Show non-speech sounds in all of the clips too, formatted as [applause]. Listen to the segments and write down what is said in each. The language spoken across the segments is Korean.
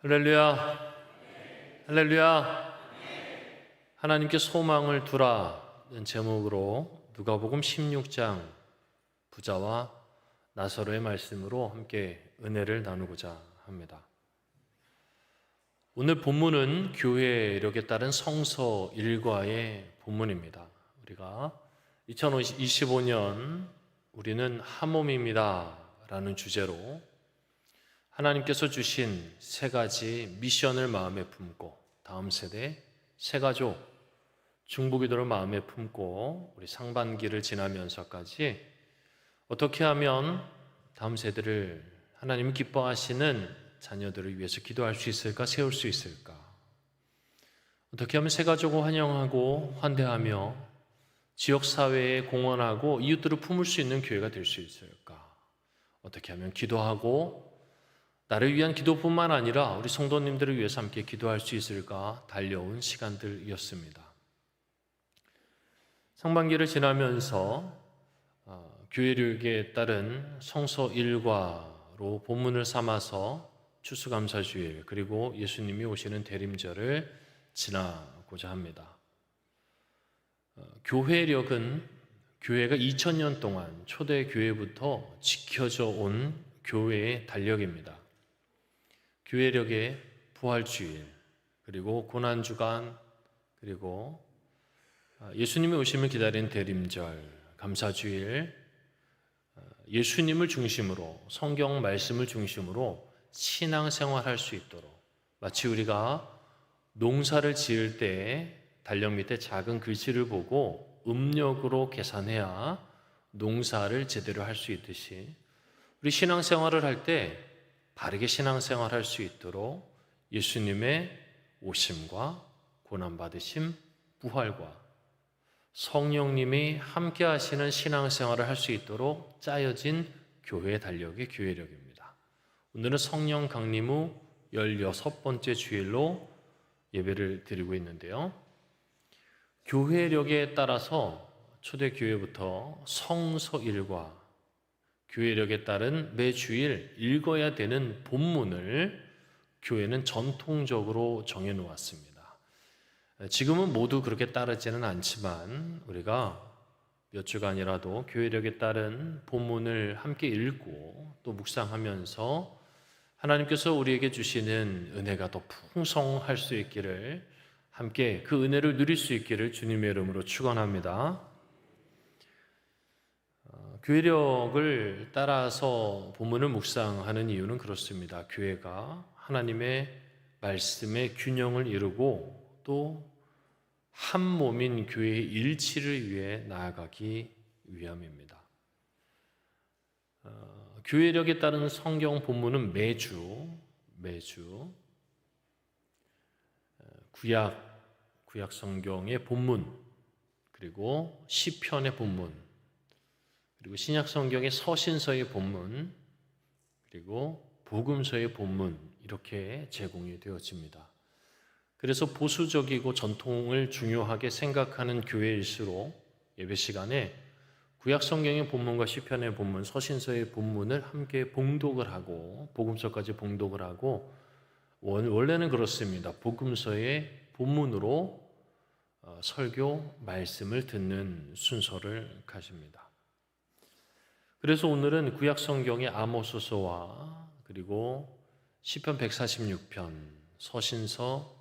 할렐루야. 할렐루야. 하나님께 소망을 두라는 제목으로 누가복음 16장 부자와 나서로의 말씀으로 함께 은혜를 나누고자 합니다. 오늘 본문은 교회력에 따른 성서 일과의 본문입니다. 우리가 2025년 우리는 한 몸입니다. 라는 주제로 하나님께서 주신 세 가지 미션을 마음에 품고 다음 세대 세 가족 중보기도를 마음에 품고 우리 상반기를 지나면서까지 어떻게 하면 다음 세대를 하나님 기뻐하시는 자녀들을 위해서 기도할 수 있을까 세울 수 있을까? 어떻게 하면 세 가족을 환영하고 환대하며 지역 사회에 공헌하고 이웃들을 품을 수 있는 교회가 될 수 있을까? 어떻게 하면 기도하고 나를 위한 기도뿐만 아니라 우리 성도님들을 위해서 함께 기도할 수 있을까 달려온 시간들이었습니다. 상반기를 지나면서 어, 교회력에 따른 성서 일과로 본문을 삼아서 추수감사주일 그리고 예수님이 오시는 대림절을 지나고자 합니다. 어, 교회력은 교회가 2000년 동안 초대 교회부터 지켜져 온 교회의 달력입니다. 교회력의 부활주일, 그리고 고난주간, 그리고 예수님이 오심을 기다린 대림절, 감사주일, 예수님을 중심으로 성경 말씀을 중심으로 신앙생활 할 수 있도록 마치 우리가 농사를 지을 때 달력 밑에 작은 글씨를 보고 음력으로 계산해야 농사를 제대로 할 수 있듯이 우리 신앙생활을 할때 바르게 신앙생활 할 수 있도록 예수님의 오심과 고난받으심, 부활과 성령님이 함께 하시는 신앙생활을 할 수 있도록 짜여진 교회 달력의 교회력입니다. 오늘은 성령 강림 후 16번째 주일로 예배를 드리고 있는데요. 교회력에 따라서 초대교회부터 성서일과 교회력에 따른 매 주일 읽어야 되는 본문을 교회는 전통적으로 정해 놓았습니다. 지금은 모두 그렇게 따르지는 않지만 우리가 몇 주간이라도 교회력에 따른 본문을 함께 읽고 또 묵상하면서 하나님께서 우리에게 주시는 은혜가 더 풍성할 수 있기를 함께 그 은혜를 누릴 수 있기를 주님의 이름으로 축원합니다. 교회력을 따라서 본문을 묵상하는 이유는 그렇습니다. 교회가 하나님의 말씀의 균형을 이루고 또 한 몸인 교회의 일치를 위해 나아가기 위함입니다. 어, 교회력에 따른 성경 본문은 매주 매주 어, 구약 구약 성경의 본문 그리고 시편의 본문 그리고 신약 성경의 서신서의 본문 그리고 복음서의 본문 이렇게 제공이 되어집니다. 그래서 보수적이고 전통을 중요하게 생각하는 교회일수록 예배 시간에 구약 성경의 본문과 시편의 본문, 서신서의 본문을 함께 봉독을 하고 복음서까지 봉독을 하고 원래는 그렇습니다. 복음서의 본문으로 어, 설교 말씀을 듣는 순서를 가집니다. 그래서 오늘은 구약 성경의 아모스서와 그리고 시편 146편, 서신서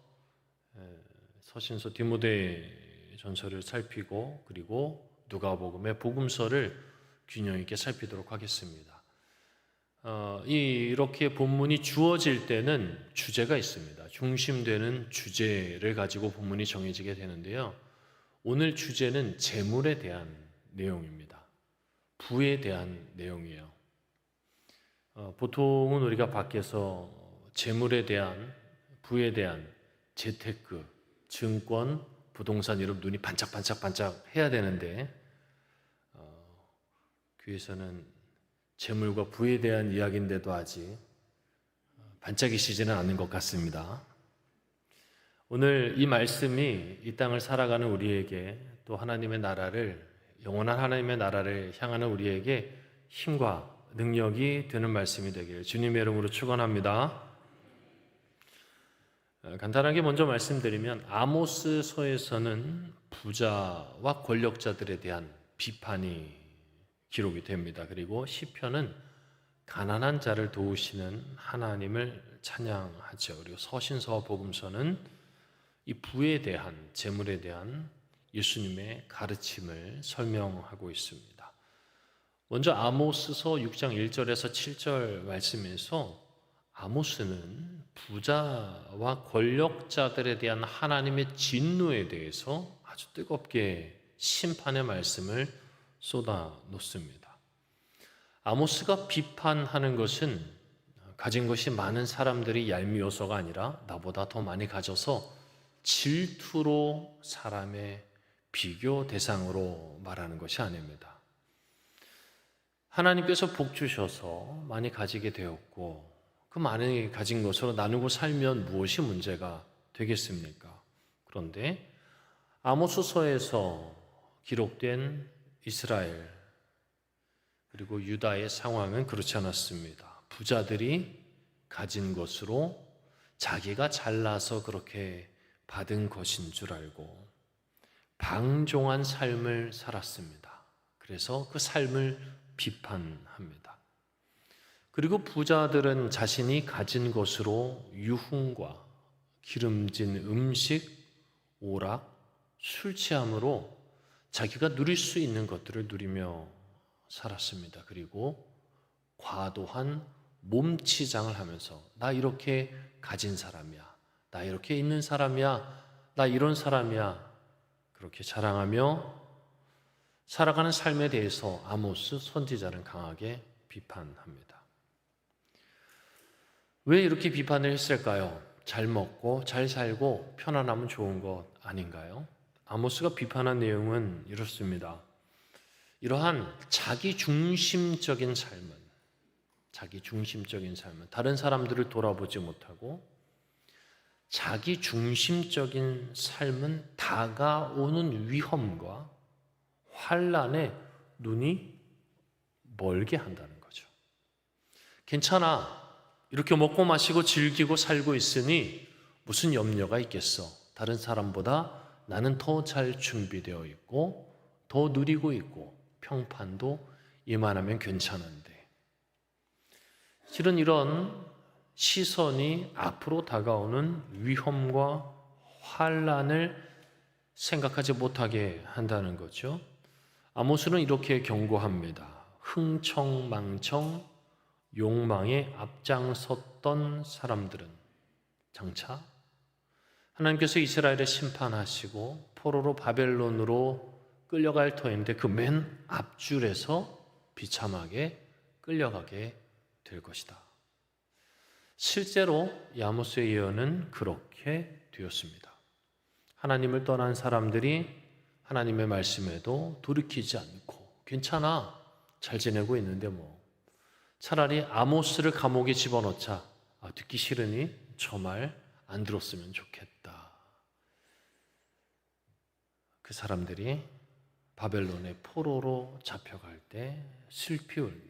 서신서 디모데 전서를 살피고 그리고 누가복음의 복음서를 균형 있게 살피도록 하겠습니다. 어, 이렇게 본문이 주어질 때는 주제가 있습니다. 중심되는 주제를 가지고 본문이 정해지게 되는데요. 오늘 주제는 재물에 대한 내용입니다. 부에 대한 내용이에요. 어, 보통은 우리가 밖에서 재물에 대한 부에 대한 재테크, 증권, 부동산 이런 눈이 반짝반짝 반짝 해야 되는데 어, 교회에서는 재물과 부에 대한 이야기인데도 아직 반짝이시지는 않는 것 같습니다. 오늘 이 말씀이 이 땅을 살아가는 우리에게 또 하나님의 나라를 영원한 하나님의 나라를 향하는 우리에게 힘과 능력이 되는 말씀이 되기를 주님의 이름으로 축원합니다. 어, 간단하게 먼저 말씀드리면 아모스서에서는 부자와 권력자들에 대한 비판이 기록이 됩니다. 그리고 시편은 가난한 자를 도우시는 하나님을 찬양하죠. 그리고 서신서와 복음서는 이 부에 대한 재물에 대한 예수님의 가르침을 설명하고 있습니다. 먼저 아모스서 6장 1절에서 7절 말씀에서 아모스는 부자와 권력자들에 대한 하나님의 진노에 대해서 아주 뜨겁게 심판의 말씀을 쏟아 놓습니다. 아모스가 비판하는 것은 가진 것이 많은 사람들이 얄미워서가 아니라 나보다 더 많이 가져서 질투로 사람의 비교 대상으로 말하는 것이 아닙니다. 하나님께서 복 주셔서 많이 가지게 되었고 그 많이 가진 것으로 나누고 살면 무엇이 문제가 되겠습니까? 그런데 아모스서에서 기록된 이스라엘 그리고 유다의 상황은 그렇지 않았습니다. 부자들이 가진 것으로 자기가 잘나서 그렇게 받은 것인 줄 알고 방종한 삶을 살았습니다. 그래서 그 삶을 비판합니다. 그리고 부자들은 자신이 가진 것으로 유흥과 기름진 음식, 오락, 술 취함으로 자기가 누릴 수 있는 것들을 누리며 살았습니다. 그리고 과도한 몸치장을 하면서 나 이렇게 가진 사람이야. 나 이렇게 있는 사람이야. 나 이런 사람이야. 그렇게 자랑하며 살아가는 삶에 대해서 아모스 선지자는 강하게 비판합니다. 왜 이렇게 비판을 했을까요? 잘 먹고 잘 살고 편안하면 좋은 것 아닌가요? 아모스가 비판한 내용은 이렇습니다. 이러한 자기 중심적인 삶은 자기 중심적인 삶은 다른 사람들을 돌아보지 못하고 자기 중심적인 삶은 다가오는 위험과 환란에 눈이 멀게 한다는 거죠. 괜찮아. 이렇게 먹고 마시고 즐기고 살고 있으니 무슨 염려가 있겠어. 다른 사람보다 나는 더 잘 준비되어 있고 더 누리고 있고 평판도 이만하면 괜찮은데. 실은 이런 시선이 앞으로 다가오는 위험과 환란을 생각하지 못하게 한다는 거죠. 아모스는 이렇게 경고합니다. 흥청망청 욕망에 앞장섰던 사람들은 장차 하나님께서 이스라엘을 심판하시고 포로로 바벨론으로 끌려갈 터인데 그 맨 앞줄에서 비참하게 끌려가게 될 것이다. 실제로 야모스의 예언은 그렇게 되었습니다. 하나님을 떠난 사람들이 하나님의 말씀에도 돌이키지 않고 괜찮아 잘 지내고 있는데 뭐 차라리 아모스를 감옥에 집어넣자 아, 듣기 싫으니 저 말 안 들었으면 좋겠다. 그 사람들이 바벨론의 포로로 잡혀갈 때 슬피 울며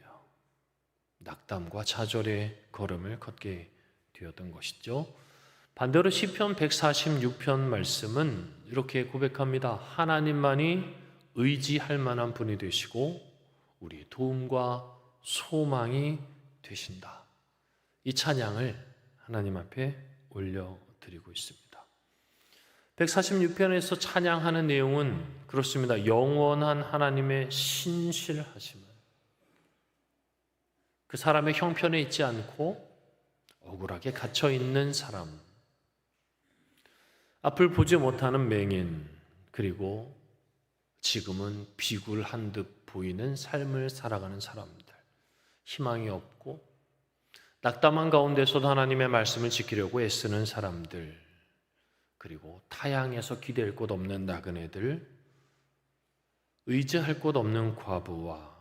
낙담과 좌절의 걸음을 걷게 되었던 것이죠. 반대로 시편 146편 말씀은 이렇게 고백합니다. 하나님만이 의지할 만한 분이 되시고 우리 도움과 소망이 되신다. 이 찬양을 하나님 앞에 올려 드리고 있습니다. 146편에서 찬양하는 내용은 그렇습니다. 영원한 하나님의 신실하심을 그 사람의 형편에 있지 않고 억울하게 갇혀 있는 사람, 앞을 보지 못하는 맹인, 그리고 지금은 비굴한 듯 보이는 삶을 살아가는 사람들, 희망이 없고 낙담한 가운데서도 하나님의 말씀을 지키려고 애쓰는 사람들, 그리고 타향에서 기댈 곳 없는 나그네들, 의지할 곳 없는 과부와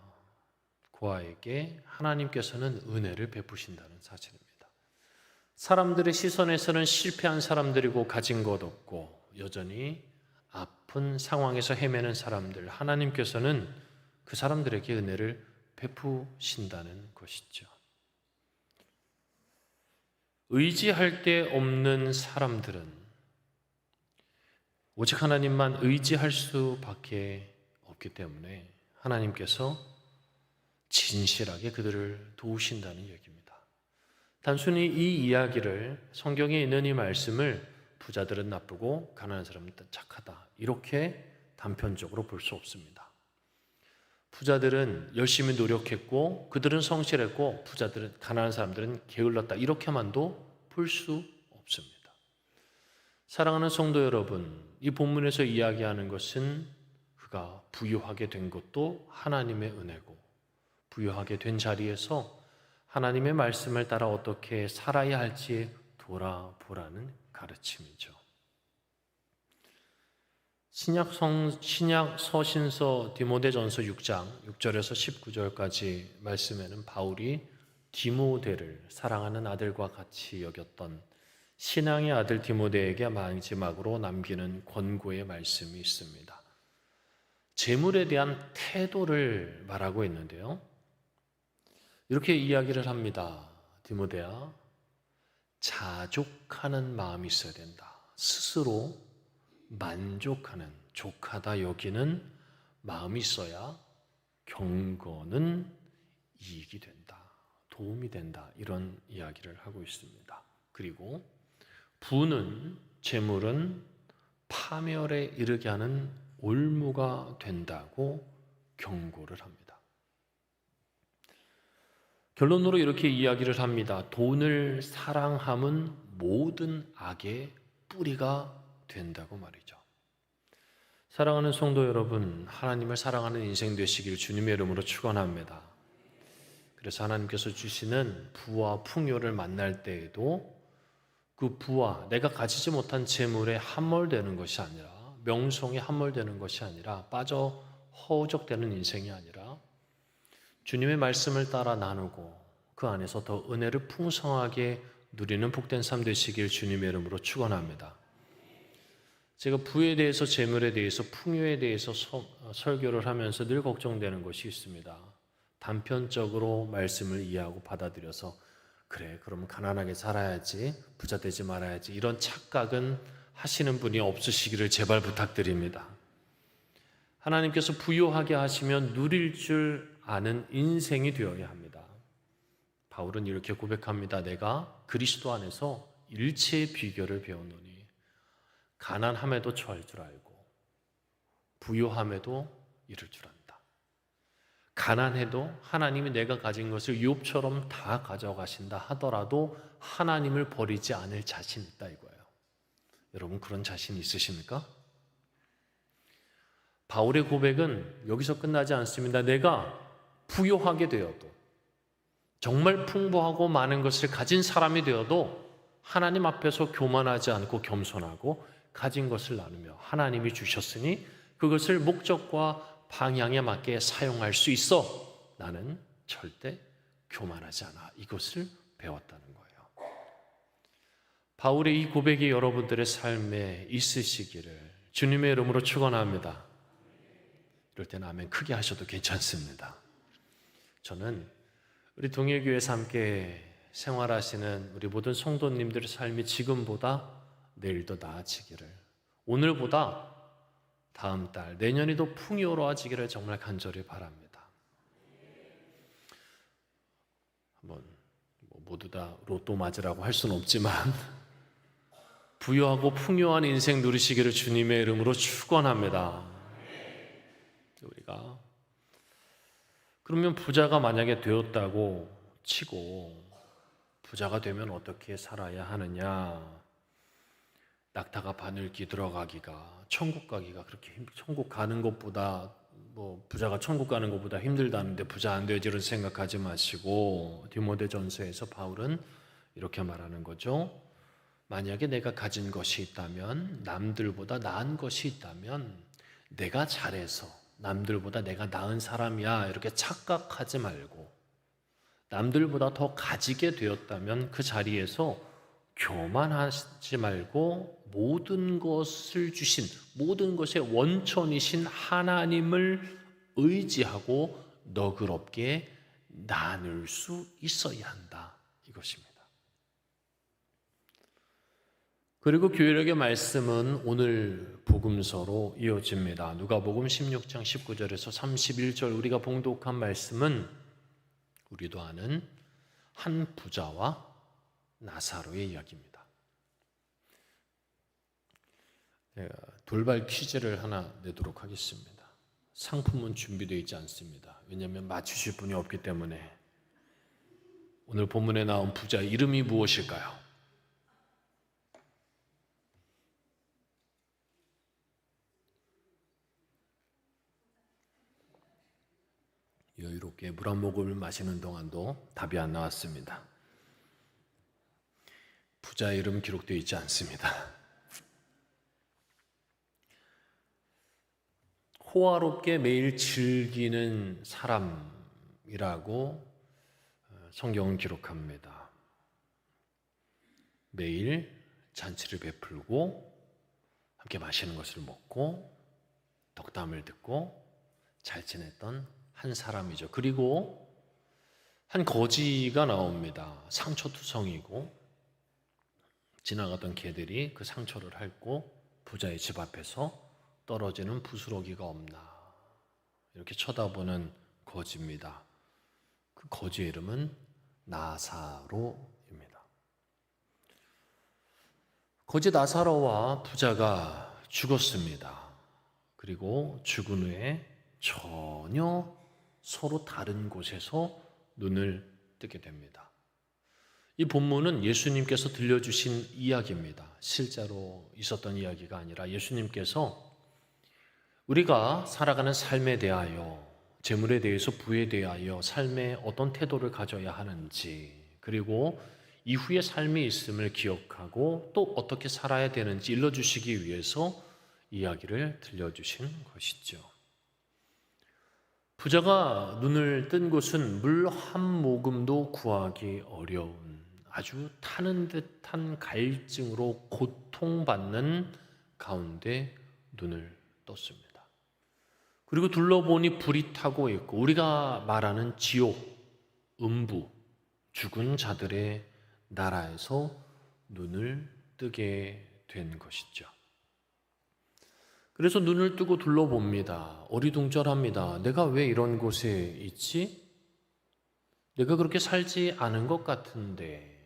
고아에게 하나님께서는 은혜를 베푸신다는 사실입니다. 사람들의 시선에서는 실패한 사람들이고 가진 것 없고 여전히 아픈 상황에서 헤매는 사람들, 하나님께서는 그 사람들에게 은혜를 베푸신다는 것이죠. 의지할 데 없는 사람들은 오직 하나님만 의지할 수밖에 없기 때문에 하나님께서 진실하게 그들을 도우신다는 얘기입니다. 단순히 이 이야기를 성경에 있는 이 말씀을 부자들은 나쁘고 가난한 사람은 착하다 이렇게 단편적으로 볼 수 없습니다. 부자들은 열심히 노력했고 그들은 성실했고 부자들은 가난한 사람들은 게을렀다 이렇게만도 볼 수 없습니다. 사랑하는 성도 여러분, 이 본문에서 이야기하는 것은 그가 부유하게 된 것도 하나님의 은혜고 부유하게 된 자리에서 하나님의 말씀을 따라 어떻게 살아야 할지 돌아보라는 가르침이죠. 신약 성 신약 서신서 디모데전서 6장 6절에서 19절까지 말씀에는 바울이 디모데를 사랑하는 아들과 같이 여겼던 신앙의 아들 디모데에게 마지막으로 남기는 권고의 말씀이 있습니다. 재물에 대한 태도를 말하고 있는데요. 이렇게 이야기를 합니다. 디모데야, 자족하는 마음이 있어야 된다. 스스로 만족하는, 족하다 여기는 마음이 있어야 경건은 이익이 된다. 도움이 된다. 이런 이야기를 하고 있습니다. 그리고 부는 재물은 파멸에 이르게 하는 올무가 된다고 경고를 합니다. 결론으로 이렇게 이야기를 합니다. 돈을 사랑함은 모든 악의 뿌리가 된다고 말이죠. 사랑하는 성도 여러분, 하나님을 사랑하는 인생 되시길 주님의 이름으로 축원합니다. 그래서 하나님께서 주시는 부와 풍요를 만날 때에도 그 부와 내가 가지지 못한 재물에 함몰되는 것이 아니라 명성에 함몰되는 것이 아니라 빠져 허우적대는 인생이 아니라 주님의 말씀을 따라 나누고 그 안에서 더 은혜를 풍성하게 누리는 복된 삶 되시길 주님의 이름으로 축원합니다. 제가 부에 대해서 재물에 대해서 풍요에 대해서 서, 설교를 하면서 늘 걱정되는 것이 있습니다. 단편적으로 말씀을 이해하고 받아들여서 그래 그러면 가난하게 살아야지 부자 되지 말아야지 이런 착각은 하시는 분이 없으시기를 제발 부탁드립니다. 하나님께서 부유하게 하시면 누릴 줄 아는 인생이 되어야 합니다. 바울은 이렇게 고백합니다. 내가 그리스도 안에서 일체의 비결을 배웠노니 가난함에도 처할 줄 알고 부유함에도 이를 줄 안다. 가난해도 하나님이 내가 가진 것을 유업처럼 다 가져가신다 하더라도 하나님을 버리지 않을 자신 있다 이거예요. 여러분 그런 자신 있으십니까? 바울의 고백은 여기서 끝나지 않습니다. 내가 부유하게 되어도 정말 풍부하고 많은 것을 가진 사람이 되어도 하나님 앞에서 교만하지 않고 겸손하고 가진 것을 나누며 하나님이 주셨으니 그것을 목적과 방향에 맞게 사용할 수 있어. 나는 절대 교만하지 않아. 이것을 배웠다는 거예요. 바울의 이 고백이 여러분들의 삶에 있으시기를 주님의 이름으로 축원합니다. 이럴 때는 아멘 크게 하셔도 괜찮습니다. 저는 우리 동일교회에서 함께 생활하시는 우리 모든 성도님들의 삶이 지금보다 내일도 나아지기를 오늘보다 다음 달 내년에도 풍요로워지기를 정말 간절히 바랍니다. 한번 뭐 모두 다 로또 맞으라고 할 수는 없지만 [laughs] 부유하고 풍요한 인생 누리시기를 주님의 이름으로 축원합니다. 우리가 그러면 부자가 만약에 되었다고 치고 부자가 되면 어떻게 살아야 하느냐? 낙타가 바늘기 들어가기가 천국 가기가 그렇게 힘, 천국 가는 것보다 뭐 부자가 천국 가는 것보다 힘들다는데 부자 안 되지 이런 생각하지 마시고 디모데전서에서 바울은 이렇게 말하는 거죠. 만약에 내가 가진 것이 있다면 남들보다 나은 것이 있다면 내가 잘해서 남들보다 내가 나은 사람이야 이렇게 착각하지 말고 남들보다 더 가지게 되었다면 그 자리에서 교만하지 말고 모든 것을 주신 모든 것의 원천이신 하나님을 의지하고 너그럽게 나눌 수 있어야 한다 이것입니다. 그리고 교회력의 말씀은 오늘 복음서로 이어집니다. 누가복음 16장 19절에서 31절 우리가 봉독한 말씀은 우리도 아는 한 부자와 나사로의 이야기입니다. 제가 돌발 퀴즈를 하나 내도록 하겠습니다. 상품은 준비되어 있지 않습니다. 왜냐하면 맞추실 분이 없기 때문에 오늘 본문에 나온 부자 이름이 무엇일까요? 여유롭게 물 한 모금을 마시는 동안도 답이 안 나왔습니다. 부자 이름 기록되어 있지 않습니다. 호화롭게 매일 즐기는 사람이라고 어, 성경은 기록합니다. 매일 잔치를 베풀고 함께 마시는 것을 먹고 덕담을 듣고 잘 지냈던 한 사람이죠. 그리고 한 거지가 나옵니다. 상처투성이고 지나가던 개들이 그 상처를 핥고 부자의 집 앞에서 떨어지는 부스러기가 없나 이렇게 쳐다보는 거지입니다. 그 거지의 이름은 나사로입니다. 거지 나사로와 부자가 죽었습니다. 그리고 죽은 후에 전혀 서로 다른 곳에서 눈을 뜨게 됩니다. 이 본문은 예수님께서 들려주신 이야기입니다. 실제로 있었던 이야기가 아니라 예수님께서 우리가 살아가는 삶에 대하여 재물에 대해서 부에 대하여 삶의 어떤 태도를 가져야 하는지 그리고 이후의 삶이 있음을 기억하고 또 어떻게 살아야 되는지 일러주시기 위해서 이야기를 들려주신 것이죠. 부자가 눈을 뜬 곳은 물 한 모금도 구하기 어려운 아주 타는 듯한 갈증으로 고통받는 가운데 눈을 떴습니다. 그리고 둘러보니 불이 타고 있고 우리가 말하는 지옥, 음부, 죽은 자들의 나라에서 눈을 뜨게 된 것이죠. 그래서 눈을 뜨고 둘러봅니다. 어리둥절합니다. 내가 왜 이런 곳에 있지? 내가 그렇게 살지 않은 것 같은데.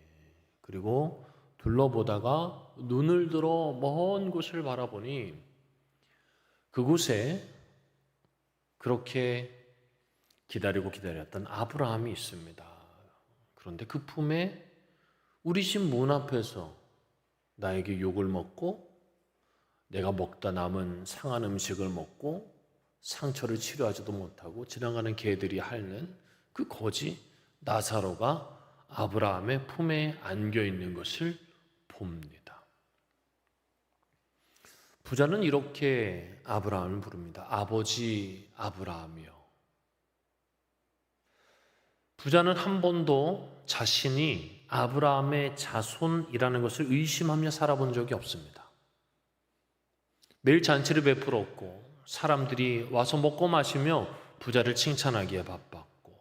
그리고 둘러보다가 눈을 들어 먼 곳을 바라보니 그곳에 그렇게 기다리고 기다렸던 아브라함이 있습니다. 그런데 그 품에 우리 집 문 앞에서 나에게 욕을 먹고 내가 먹다 남은 상한 음식을 먹고 상처를 치료하지도 못하고 지나가는 개들이 핥는 그 거지 나사로가 아브라함의 품에 안겨 있는 것을 봅니다. 부자는 이렇게 아브라함을 부릅니다. 아버지 아브라함이요. 부자는 한 번도 자신이 아브라함의 자손이라는 것을 의심하며 살아본 적이 없습니다. 매일 잔치를 베풀었고 사람들이 와서 먹고 마시며 부자를 칭찬하기에 바빴고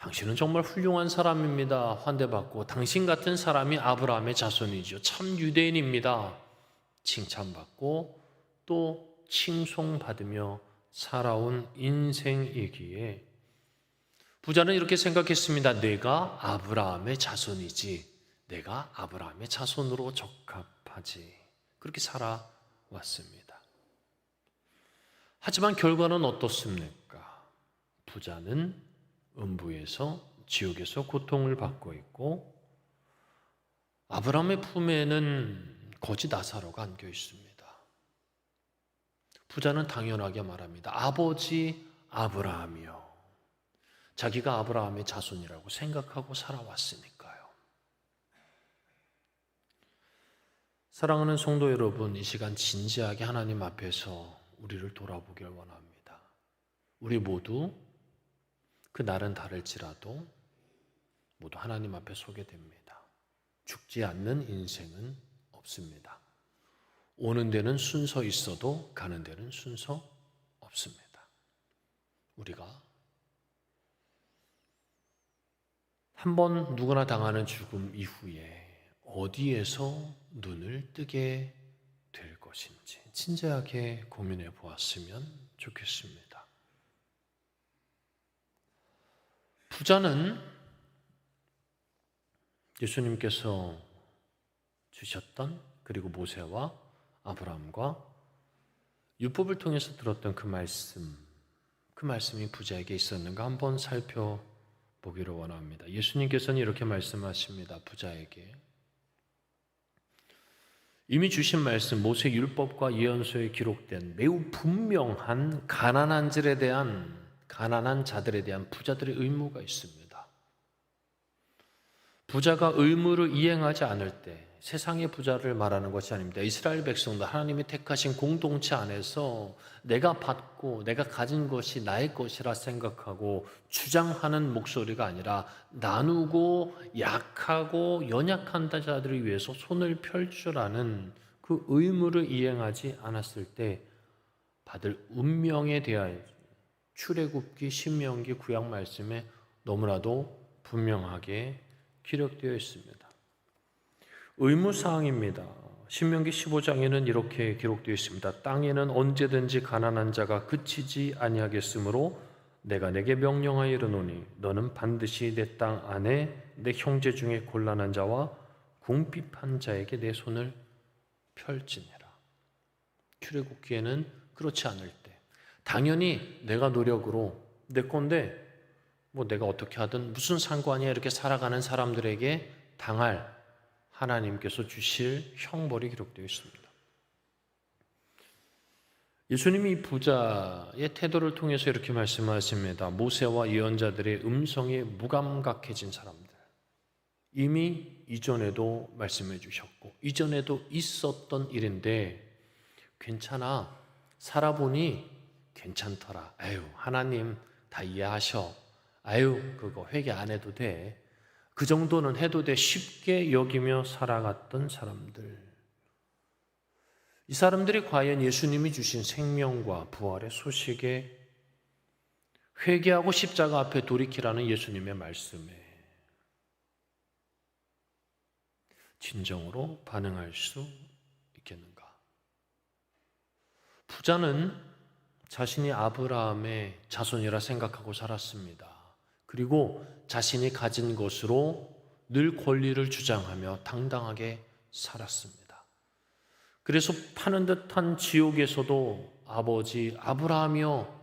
당신은 정말 훌륭한 사람입니다. 환대받고 당신 같은 사람이 아브라함의 자손이죠. 참 유대인입니다. 칭찬받고 또 칭송받으며 살아온 인생이기에 부자는 이렇게 생각했습니다. 내가 아브라함의 자손이지. 내가 아브라함의 자손으로 적합하지. 그렇게 살아왔습니다. 하지만 결과는 어떻습니까? 부자는 음부에서 지옥에서 고통을 받고 있고 아브라함의 품에는 거지 나사로가 안겨 있습니다. 부자는 당연하게 말합니다. 아버지 아브라함이요. 자기가 아브라함의 자손이라고 생각하고 살아왔으니까. 사랑하는 성도 여러분, 이 시간 진지하게 하나님 앞에서 우리를 돌아보길 원합니다. 우리 모두 그 날은 다를지라도 모두 하나님 앞에 서게 됩니다. 죽지 않는 인생은 없습니다. 오는 데는 순서 있어도 가는 데는 순서 없습니다. 우리가 한 번 누구나 당하는 죽음 이후에 어디에서 눈을 뜨게 될 것인지 진지하게 고민해 보았으면 좋겠습니다. 부자는 예수님께서 주셨던 그리고 모세와 아브라함과 율법을 통해서 들었던 그 말씀, 그 말씀이 부자에게 있었는가 한번 살펴보기를 원합니다. 예수님께서는 이렇게 말씀하십니다. 부자에게 이미 주신 말씀 모세 율법과 예언서에 기록된 매우 분명한 가난한 자들에 대한 가난한 자들에 대한 부자들의 의무가 있습니다. 부자가 의무를 이행하지 않을 때 세상의 부자를 말하는 것이 아닙니다. 이스라엘 백성도 하나님이 택하신 공동체 안에서 내가 받고 내가 가진 것이 나의 것이라 생각하고 주장하는 목소리가 아니라 나누고 약하고 연약한 자들을 위해서 손을 펼주라는 그 의무를 이행하지 않았을 때 받을 운명에 대하여 출애굽기 신명기 구약 말씀에 너무나도 분명하게 기록되어 있습니다. 의무사항입니다. 신명기 15장에는 이렇게 기록되어 있습니다. 땅에는 언제든지 가난한 자가 그치지 아니하겠으므로 내가 내게 명령하여 이르노니 너는 반드시 내 땅 안에 내 형제 중에 곤란한 자와 궁핍한 자에게 내 손을 펼지니라. 출애굽기에는 그렇지 않을 때 당연히 내가 노력으로 내 건데 뭐 내가 어떻게 하든 무슨 상관이야 이렇게 살아가는 사람들에게 당할 하나님께서 주실 형벌이 기록되어 있습니다. 예수님이 부자의 태도를 통해서 이렇게 말씀하십니다. 모세와 예언자들의 음성에 무감각해진 사람들. 이미 이전에도 말씀해 주셨고, 이전에도 있었던 일인데, 괜찮아. 살아보니 괜찮더라. 아유, 하나님 다 이해하셔. 아유, 그거 회개 안 해도 돼. 그 정도는 해도 돼. 쉽게 여기며 살아갔던 사람들. 이 사람들이 과연 예수님이 주신 생명과 부활의 소식에 회개하고 십자가 앞에 돌이키라는 예수님의 말씀에 진정으로 반응할 수 있겠는가? 부자는 자신이 아브라함의 자손이라 생각하고 살았습니다. 그리고 자신이 가진 것으로 늘 권리를 주장하며 당당하게 살았습니다. 그래서 파는 듯한 지옥에서도 아버지 아브라함이요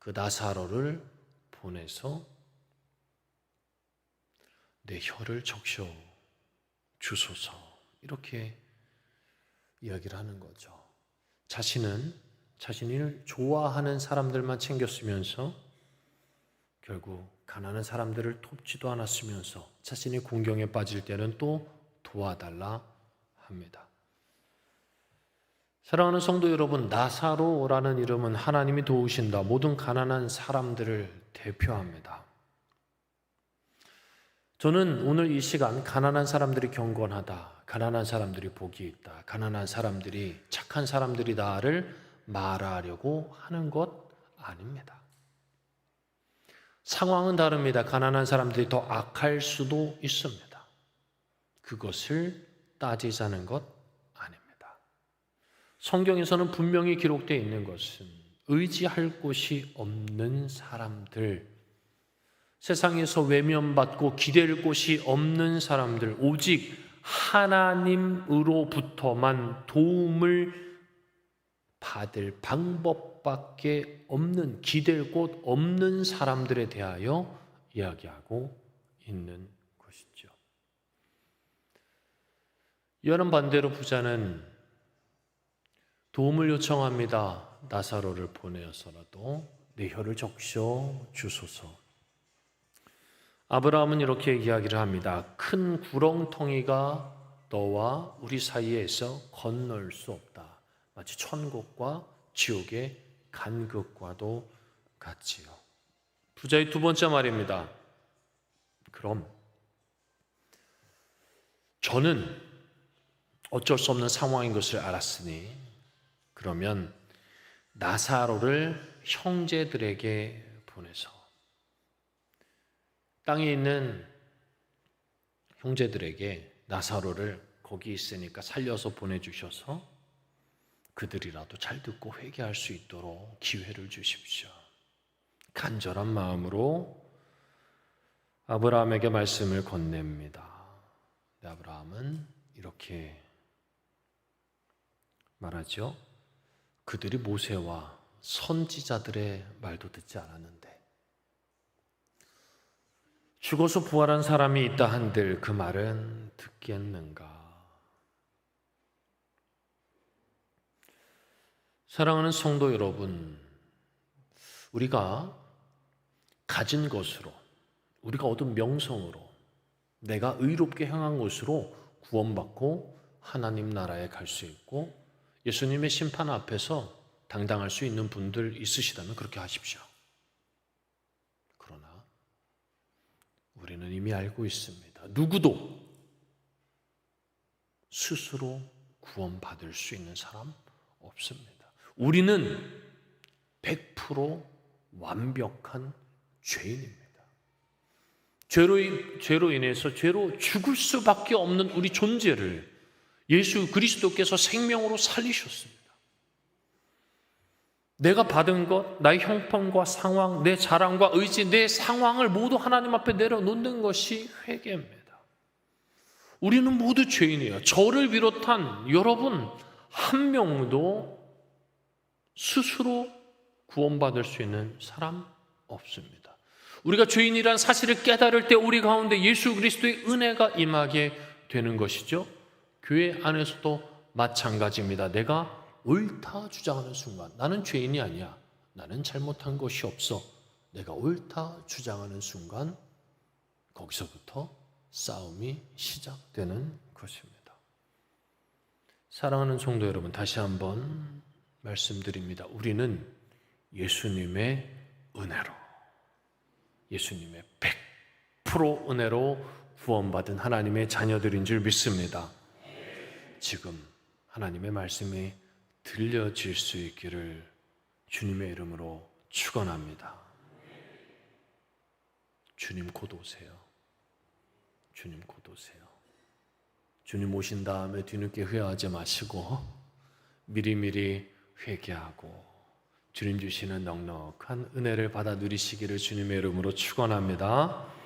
그 나사로를 보내서 내 혀를 적셔 주소서 이렇게 이야기를 하는 거죠. 자신은 자신을 좋아하는 사람들만 챙겼으면서 결국 가난한 사람들을 돕지도 않았으면서 자신이 공경에 빠질 때는 또 도와달라 합니다. 사랑하는 성도 여러분, 나사로라는 이름은 하나님이 도우신다. 모든 가난한 사람들을 대표합니다. 저는 오늘 이 시간 가난한 사람들이 경건하다. 가난한 사람들이 복이 있다. 가난한 사람들이 착한 사람들이다를 말하려고 하는 것 아닙니다. 상황은 다릅니다. 가난한 사람들이 더 악할 수도 있습니다. 그것을 따지자는 것 아닙니다. 성경에서는 분명히 기록되어 있는 것은 의지할 곳이 없는 사람들, 세상에서 외면받고 기댈 곳이 없는 사람들, 오직 하나님으로부터만 도움을 받을 방법 밖에 없는 기댈 곳 없는 사람들에 대하여 이야기하고 있는 것이죠. 이와는 반대로 부자는 도움을 요청합니다. 나사로를 보내어서라도 내 혀를 적셔 주소서. 아브라함은 이렇게 이야기를 합니다. 큰 구렁텅이가 너와 우리 사이에서 건널 수 없다. 마치 천국과 지옥의 간극과도 같지요. 부자의 두 번째 말입니다. 그럼 저는 어쩔 수 없는 상황인 것을 알았으니 그러면 나사로를 형제들에게 보내서 땅에 있는 형제들에게 나사로를 거기 있으니까 살려서 보내주셔서 그들이라도 잘 듣고 회개할 수 있도록 기회를 주십시오. 간절한 마음으로 아브라함에게 말씀을 건넵니다. 근데 아브라함은 이렇게 말하죠. 그들이 모세와 선지자들의 말도 듣지 않았는데 죽어서 부활한 사람이 있다 한들 그 말은 듣겠는가? 사랑하는 성도 여러분, 우리가 가진 것으로, 우리가 얻은 명성으로, 내가 의롭게 행한 것으로 구원받고 하나님 나라에 갈 수 있고 예수님의 심판 앞에서 당당할 수 있는 분들 있으시다면 그렇게 하십시오. 그러나 우리는 이미 알고 있습니다. 누구도 스스로 구원받을 수 있는 사람 없습니다. 우리는 100% 완벽한 죄인입니다. 죄로, 인- 죄로 인해서 죄로 죽을 수밖에 없는 우리 존재를 예수 그리스도께서 생명으로 살리셨습니다. 내가 받은 것, 나의 형편과 상황, 내 자랑과 의지, 내 상황을 모두 하나님 앞에 내려놓는 것이 회개입니다. 우리는 모두 죄인이에요. 저를 비롯한 여러분 한 명도 스스로 구원받을 수 있는 사람 없습니다. 우리가 죄인이란 사실을 깨달을 때 우리 가운데 예수 그리스도의 은혜가 임하게 되는 것이죠. 교회 안에서도 마찬가지입니다. 내가 옳다 주장하는 순간 나는 죄인이 아니야. 나는 잘못한 것이 없어. 내가 옳다 주장하는 순간 거기서부터 싸움이 시작되는 것입니다. 사랑하는 성도 여러분, 다시 한번 말씀드립니다. 우리는 예수님의 은혜로, 예수님의 100% 은혜로 구원받은 하나님의 자녀들인 줄 믿습니다. 지금 하나님의 말씀이 들려질 수 있기를 주님의 이름으로 축원합니다. 주님 곧 오세요. 주님 곧 오세요. 주님 오신 다음에 뒤늦게 후회하지 마시고 미리미리 회개하고 주님 주시는 넉넉한 은혜를 받아 누리시기를 주님의 이름으로 축원합니다.